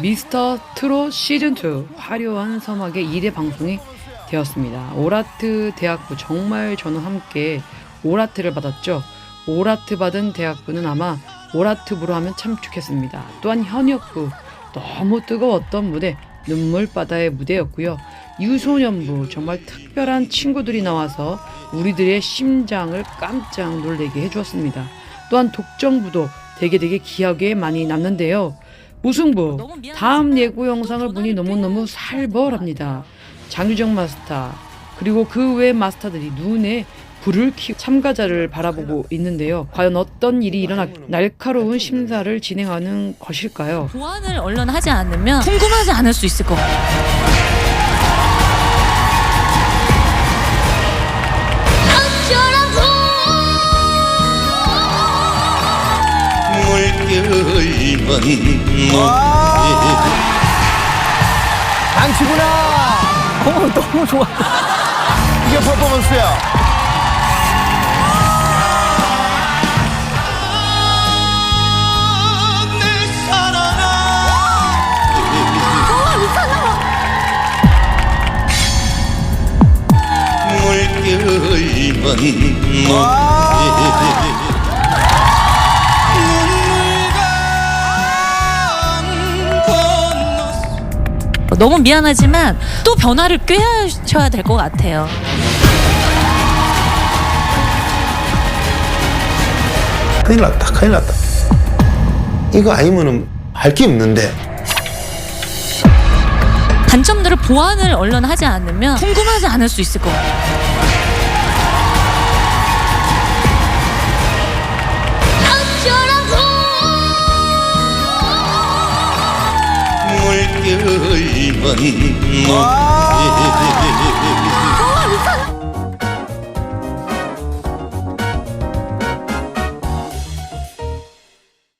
미스터 트롯 시즌2 화려한 서막의 2대 방송이 되었습니다. 오라트 대학부 정말 저는 함께 오라트를 받았죠. 오라트 받은 대학부는 아마 오라트부로 하면 참 좋겠습니다. 또한 현역부 너무 뜨거웠던 무대 눈물바다의 무대였고요. 유소년부 정말 특별한 친구들이 나와서 우리들의 심장을 깜짝 놀래게 해주었습니다. 또한 독정부도 되게 되게 기억에 많이 남는데요. 미안하지만 다음 예고 영상을 보니 너무너무 꽤 살벌합니다. 장유정 마스터 그리고 그 외 마스터들이 눈에 불을 켜고 참가자를 바라보고 있는데요. 과연 어떤 일이 일어나 날카로운 심사를 진행하는 것일까요? 보완을 얼른 하지 않으면 궁금하지 않을 수 있을 것 같아요. 물결만 당치구나. 어, 너무 좋아. 이게 퍼포먼스야. 물결만 눈 건넜어 너무 미안하지만 또 변화를 꾀하셔야 될 것 같아요. 큰일 났다, 큰일 났다. 이거 아니면은 할 게 없는데. 단점들을 보완을 얼른 하지 않으면 궁금하지 않을 수 있을 것 같아요. 물결만